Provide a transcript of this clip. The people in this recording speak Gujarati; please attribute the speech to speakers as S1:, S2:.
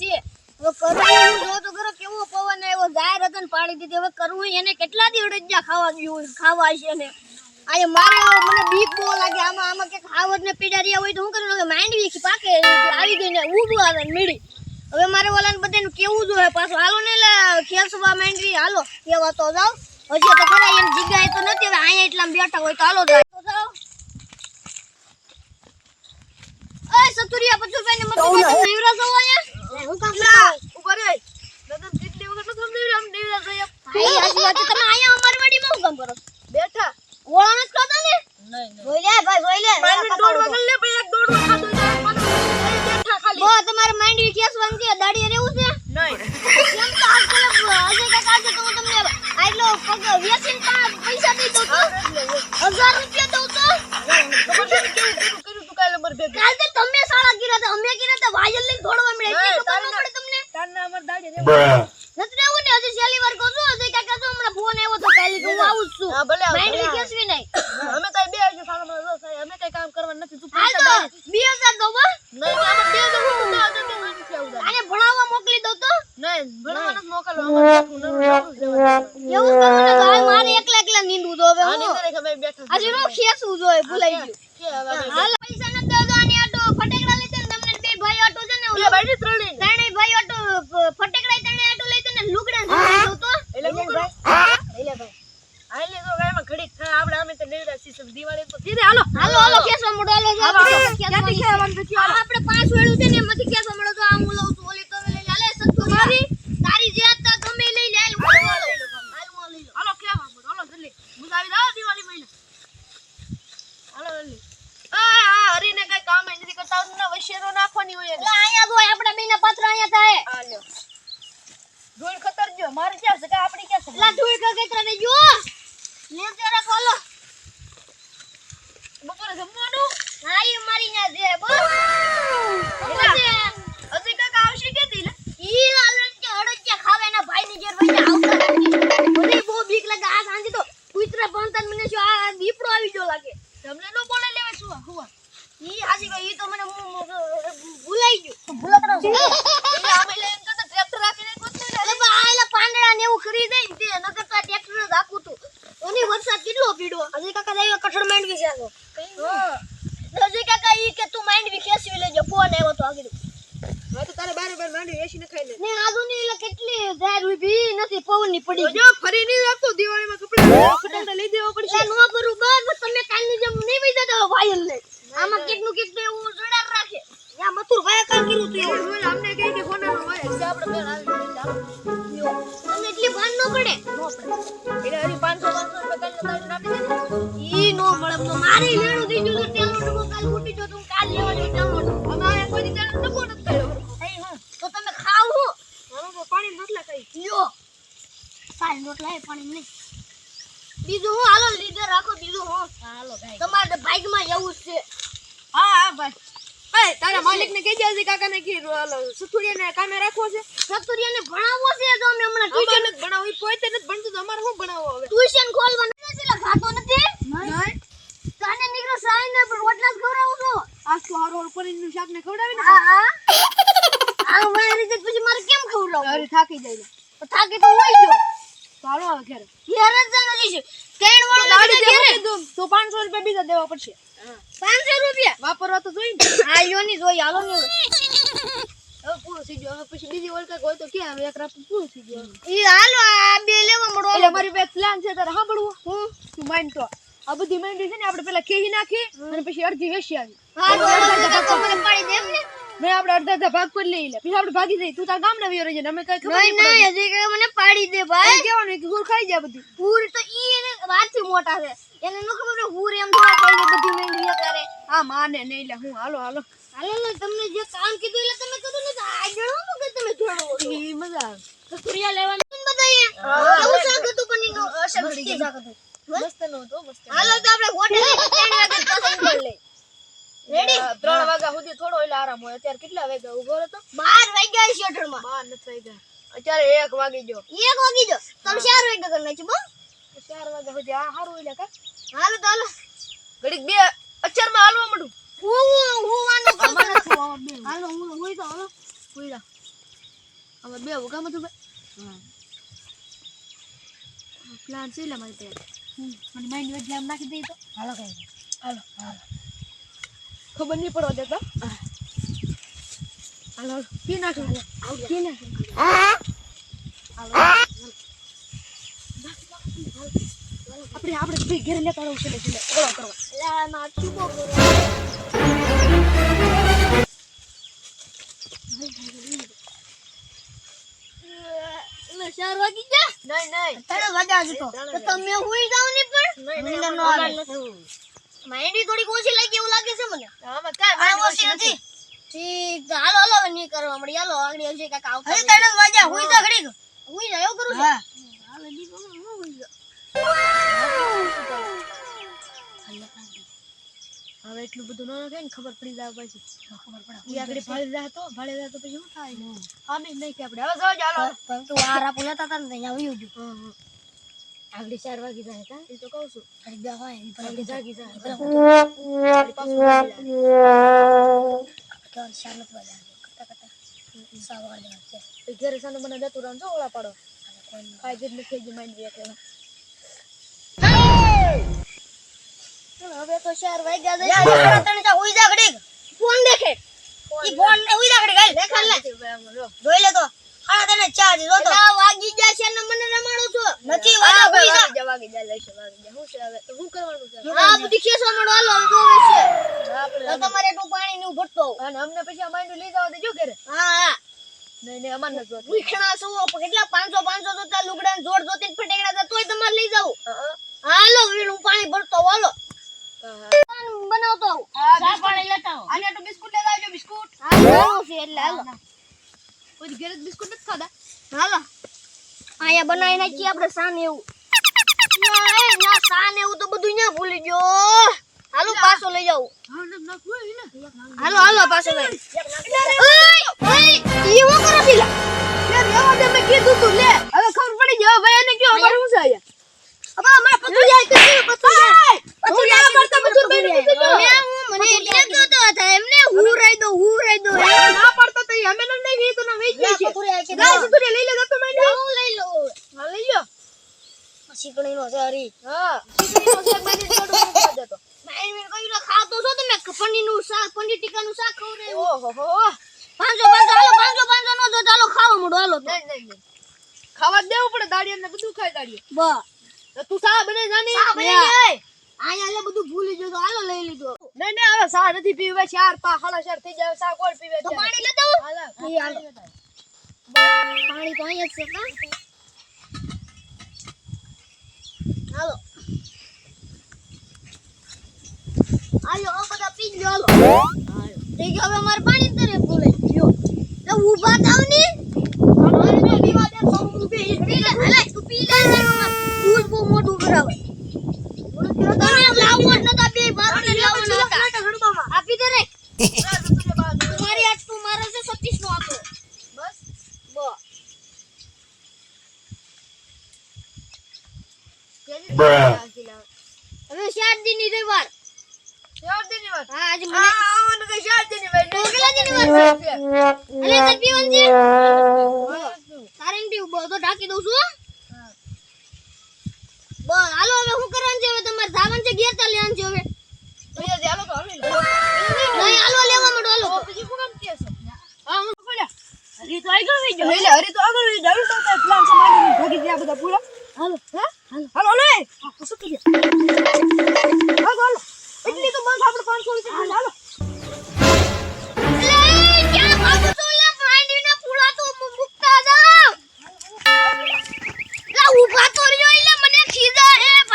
S1: છે. ખરો કેવો પવન આવ્યો. ઝાડ હતા પાડી દીધી. હવે કરવું એને કેટલા દી અડજ્યા ખાવા ગયું ખાવા છે ને આમાં આમાં કે ખાવડ ને પીડા રહ્યા હોય તો હું કરું? હવે માંડવી પાકે? આવી ગઈ ને ઊભું આવે મીડી. હવે મારે ઓલાને બધાને કેવું જોઈએ? પાછું હાલો ને લે, ખેંચવા માંડવી. હાલો, કેવા તો જાવ. હજી તો તો નથી. હવે અહીંયા એટલા બેઠા હોય તો હાલો જાય તો જાવ ઓય સતુરિયા પચુભાઈ ને મતલબ દેવરા છો અહીંયા હું કામ
S2: ઉપર રે લગન કેટલી વખત તો સમજાવ્યું આમ દેવરા જઈએ
S1: ભાઈ આજી વાત તમે આયા અમારી હા
S2: ભલે આવો,
S1: માંડવી
S2: ભલે આવો.
S1: ખેંચવી નહીં.
S2: અમે તાઈ બે આવજો સાલામાં જો સાહેબ અમે કઈ કામ કરવાનું નથી. તું
S1: હાલ
S2: પૈસા
S1: તો
S2: દાડી
S1: દો બસ.
S2: નહીં નહીં અમે બે જણ તો આજે બે માંડી છે ઉધાર
S1: આને ભણાવવા મોકલી દઉં તો.
S2: નહીં ભણવાનું જ મોકલો. અમારે બેઠું નરું નરું
S1: એવું જ કરવું ને મારે એકલા એકલા નીંદવું તો હવે હું
S2: નીંદર એક અમે બેઠા
S1: આજે નો ખેંચવું જોઈએ ભૂલાઈ ગયું.
S2: કે હવે
S1: હાલ પૈસા નથી દેતો આની આટો ફટેકડા લઈ તમને બે ભાઈ આટો છે ને
S2: બે ને.
S1: ભાઈ આટો ફટેકડા ત્રણેય આટો લઈ દે ને લુગડા સમજાઈ દઉં તો
S2: એટલે હું કરું?
S1: લઈ લે ભાઈ
S2: હાલ લે તો ગાયમાં ઘડીક થાય આપણે અમે દિવાળી તો હાલો.
S1: આપણે પાંચ વેળું છે ને એમાંથી ખેંચવા મળો તો આ હું લઉં છું ઓલી તો લઈ લે હાલે સત્તુ મારી તારી જે હતા તમે લઈ લે હાલ હું હાલો હાલ હું લઈ લો
S2: હાલો કેવા બોલો હાલો જલ્દી હું આવી જાવ દિવાળી મહિને હાલો જલ્દી આ આ હરીને કઈ કામ ય નથી કરતા ને વશેરો નાખવાની હોય એને
S1: એટલે અહીંયા જો આપણા બેના પાત્ર અહીંયા થાય
S2: આ લ્યો ધૂળ ખતરજો મારે ક્યાં છે કે આપણી ક્યાં છે
S1: એટલા ધૂળ કે કઈતરા ને જો લે જરા ખોલો
S2: બપોરે જમવાનું
S1: હા ઈ મારી ના છે બોલ
S2: એલા.
S1: છે
S2: હજી કાકા આવશે ક્યાંથી લે
S1: ઈ લાલન કે હડચ્યા ખાવે એના ભાઈની ઘેર વઈને આવતા નથી મને બહુ બીક લાગે આ સાંજે તો કુતરા પાંતા મને શું આ દીપડો આવી ગયો લાગે
S2: તમને નો બોલે લેવા શું હુવા
S1: ઈ હાજી ગયો ઈ તો મને મુ- મુ- ભૂલાઈ ગયું ભૂલકડો છે
S2: એટલે આમે લઈને તો ટ્રેક્ટર રાખીને ગોતતો ને
S1: અરે બા આયલા પાંદડા ને એવું કરી દે ને તે નકર તો ટ્રેક્ટર જ આખું તું ઓની કેટલો હજી કાકા જાય કઠણ માઇન્ડ વિશે આવો.
S2: હા.
S1: હજી કાકા ઈ કે તું માંડવી ખેંચવી લેજો. ફોન આવ્યો તો આગળ.
S2: હવે તો તારે બારે બાર માંડી એસીને ખાઈ લે.
S1: ને આજુની એટલે કેટલી ઝાડ ઊભી નથી પવનની પડી
S2: જો ફરી નહીં માલિક ને કહી દેજે કાકા ને કે ઓલો સુથુડિયા ને કામે રાખવો છે.
S1: સતુરિયાને ભણાવવો છે તો અમે હમણાં ટ્યુશન
S2: જ ભણાવું ઈ પોતે નથી ભણતો તો અમારે શું ભણાવો હવે?
S1: ટ્યુશન ખોલવાનું નથી એટલે ખાતો નથી?
S2: નહીં.
S1: કાને નીકળો સાઈ ને રોટલા જ ખવડાવું છો.
S2: આજ તો હારો હારો પનીરનું શાક ને ખવડાવી ને
S1: હા. હા આ મારી રીતે પછી મારે કેમ ખવડાવો?
S2: અરે થાકી જાય ને.
S1: તો થાકી તો હોય જો.
S2: તો હાલો હવે ઘરે.
S1: ઘેર જ જવાનું છે. ત્રણ વાળો
S2: દાડી તો 500 રૂપિયા બીજા દેવા પડશે.
S1: પાંચસો રૂપિયા.
S2: વાપરવા તો જોઈ ને.
S1: આ યો ની જોઈ હાલો ને.
S2: હવે પૂરું થઈ ગયું. હવે પછી બીજી ઓલ હોય તો ક્યાં? હવે એક રાત પૂરું થઈ ગયું.
S1: ઈ હાલો આ બે લેવા મળો
S2: એટલે મારી પાસે પ્લાન છે તારે સાંભળવું? હું તું માન આ બધી માંડી છે ને આપણે પેલા કેહી નાખી અને પછી અડધી વેચી આવી.
S1: હા પાડી દે એમ ને?
S2: મેં આપણે અડધા અડધા ભાગ પર લઈ લે પછી આપણે ભાગી જઈએ. તું તાર ગામના વિયો રહી જાય અમે કઈ ખબર
S1: નહીં
S2: નહીં
S1: નહીં હજી કે મને પાડી દે ભાઈ.
S2: કેવાનું? કે ગુર ખાઈ જાય બધી.
S1: પૂરી તો ઈ એને વાતથી મોટા છે. એને ન ખબર હું રેમ થોડા લે બધી મેંગડીઓ કરે
S2: હા માને નહીં લે હું હાલો હાલો.
S1: હાલો ને તમને જે કામ કીધું એટલે તમે કીધું ને તો આ જણાવો કે તમે જોડો
S2: ઈ મજા આવે.
S1: કસ્તુરિયા લેવાનું. બધાએ કેવું શાક હતું પનીરનું? મસ્તી શાક હતું.
S2: મસ્ત નો તો મસ્ત
S1: હાલો તો આપણે હોટેલ ત્રણ વાગે પસંદ કરી લે રેડી?
S2: 3 વાગ્યા સુધી થોડો એટલે આરામ હોય. અત્યારે કેટલા વાગ્યા ઊભો હતો
S1: 12 વાગ્યા છે હોટલમાં
S2: બાર નથી વાગ્યા. અત્યારે એક વાગી ગયો.
S1: એક વાગી જો તમે ચાર વાગ્યા કરી નાખ્યું બો?
S2: ચાર વાગ્યા સુધી આ સારું એટલે કા.
S1: હાલો તો હાલો.
S2: ઘડીક બે અચાર હાલવા માંડું.
S1: હું
S2: બે. હાલો હું પ્લાન છે લે મારી તૈયાર મને નાખી દે તો.
S1: હાલો કઈ હાલો. હાલો.
S2: ખબર નહીં પડવા દેતા. હાલો પી નાખો હાલો. પી નાખો. હાલો. આપણે આપણે ભાઈ ઘેર લેતા રહું છે એટલે ઓળો કરવા.
S1: એટલે માર ચૂપો કરો ચાર વાગી ગયા?
S2: નહીં નહીં.
S1: ત્રણ વાગ્યા હજુ તો. તો તમે હુઈ જાવ ને પણ?
S2: નહીં,
S1: મને આવે. માઇન્ડી થોડીક ઓછી લાગી એવું લાગે છે મને.
S2: આમાં કાંઈ
S1: આ ઓછી નથી. ઠીક હાલો હાલો નહીં કરવા મળી હાલો આગળ કંઈક કાંઈક ત્રણ વાગ્યા હુઈ જા ઘડીક. હુઈ જા એવું કરું છું.
S2: એટલું બધું ન નાખે ને ખબર પડી જાય પછી. ઈ આગળ ભાળી જાય તો ભાળી જાય તો પછી શું થાય? અમે નહીં કે આપણે. હવે જો ચાલો
S1: પણ તું આ રાપુ લેતા હતા ને તો અહીંયા વયું ગયું.
S2: આગળ ચાર વાગે જાય હતા. એ તો કહું છું.
S1: બે હોય ઈ પણ
S2: જાગી જાય. વાગી
S1: ચાર નથી વાગ્યા કટા કટા. સાવ વાગે છે
S2: ઘરે સાનું મને જતું રહ્યો જો ઓળા પાડો.
S1: કોઈ
S2: ખાઈ થઈ ગયું માઇન્ડ વેક એમાં
S1: હવે તો વાગ્યા જા ફોન દેખે. ઈ ફોન ને હુઈ જા ઘડીક. હાલ દેખાડ લે. જોઈ લે તો. સાડા ત્રણ ચાર જો તો વાગી ગયા છે ને મને રમાડો છો. નથી વાગ્યા હુઈ જા.
S2: વાગી જાય લેશે વાગી જાય શું છે હવે? તો કરવાનું છે?
S1: હા બધી કેસો મળો હાલો હવે જોવે છે.
S2: આપણે
S1: તમારે એટલું પાણી નું ભરતો
S2: અને અમને પછી માઇન્ડ લઈ જવા દેજો ઘરે.
S1: હા હા.
S2: નહીં નહીં અમાર નથી જોતું.
S1: ઉખણા શું કેટલા? પાંચસો પાંચસો જોતા લુગડા જોડ જોતી ને ફટેકડા તોય તમારે લઈ જાવ. હાલો વીણું પાણી ભરતો હાલો. પાણી બનાવતો ચા પાણી લેતા આવું.
S2: આને તો બિસ્કુટ લેતા આવજો બિસ્કુટ.
S1: હા બનાવું છે એટલે હાલો.
S2: કોઈ ઘરે બિસ્કુટ નથી ખાધા.
S1: હાલો. અહીંયા બનાવી નાખીએ આપણે સાન એવું. ના એ, સાન એવું તો બધું ન્યા ભૂલી ગયો. હાલો પાછો લઈ
S2: ને ને
S1: હાલો હાલો પાછો લઈ. ઓય, ઓય, કરો પેલા
S2: લે. રેવા દે મેં કીધું તું લે હવે ખબર પડી ગઈ હવે ભાઈ એને કયો અમારે શું છે અહીંયા
S1: હવે અમારે પતું જાય તો શું પતું જાય
S2: હું ના પડતા બધું બેન કીધું તો.
S1: મેં હું મને એટલે કહેતો હતા એમને હું રાઈ દો હું રાઈ દો
S2: ના પડતો તો ઈ અમે નહીં ગઈ તો ના વેચ ગઈ છે ગાય સુતુરી લઈ લેજો તો મેં
S1: હું લઈ લઉં
S2: હા લઈ લ્યો
S1: શીકણી નો સારી
S2: હા. શીકડીનો શાક બાકી થોડું શું ખાધો તો
S1: મેં કહ્યું ખાતો છો તમે? પનીરનું શાક પનીર ટીકા નું શાક ખવડાવ્યું
S2: ઓહો હો
S1: પાંચસો પાંચસો હાલો નો જો ચાલો ખાવા મળો હાલો
S2: નહીં નહીં નહીં. ખાવા દેવું પડે દાડિયા ને બધું ખાઈ દાડિયા
S1: બસ.
S2: તું સા બને જાની?
S1: શા બની આયા એટલે બધું ભૂલી ગયો તો હાલો લઈ લીધો.
S2: નહીં હવે સા નથી પીવે ચાર પા હાલા ચાર થઈ જાય સા કોણ પીવે
S1: તો પાણી લેતા
S2: હાલા.
S1: પાણી તો અહીંયા છે કા હાલો. હાલો આ બધા પી લો હાલો. થઈ ગયો હવે અમારે પાણી તરે ભૂલે ગયો તો ઊભા થાવ ને અમારે જો પીવા દે તો હું પી પી લે હાલે તું પી લે દૂધ બહુ મોટું કરાવે તમે લાવો જ નતા બે બાકી લાવો નતા આપી દે રે તમારી આજ તું મારો છે 36 નો આંકડો
S2: બસ
S1: બસ
S3: Bruh.
S1: ની રવિવાર
S2: ચાર દિનની વાત?
S1: હા આજે મને
S2: આવવાનું તો ચાર દિનની વાત.
S1: તો ની વાર છે. અલે તાર પીવાનું છે? તારે એમ તો ઢાંકી દઉં છું હો. હાલો હવે શું કરવાનું છે? હવે તમારે ધાવાનું છે ઘેર ચાલી લેવાનું છે હવે.
S2: ભૈયા જે હાલો તો હાલી
S1: નહીં હાલો લેવા માંડો હાલો.
S2: પછી શું કે છે? હા હું પડ્યા હરી તો આગળ વહી ગયો. એટલે હરી તો આગળ વહી ગયો. તો પ્લાન સમાડી ભાગી ગયા બધા પૂરા? હાલો. હા? હાલો. લે શું કરી હાલો હાલો. એટલે તો બંધ આપણે પાંચસો રૂપિયા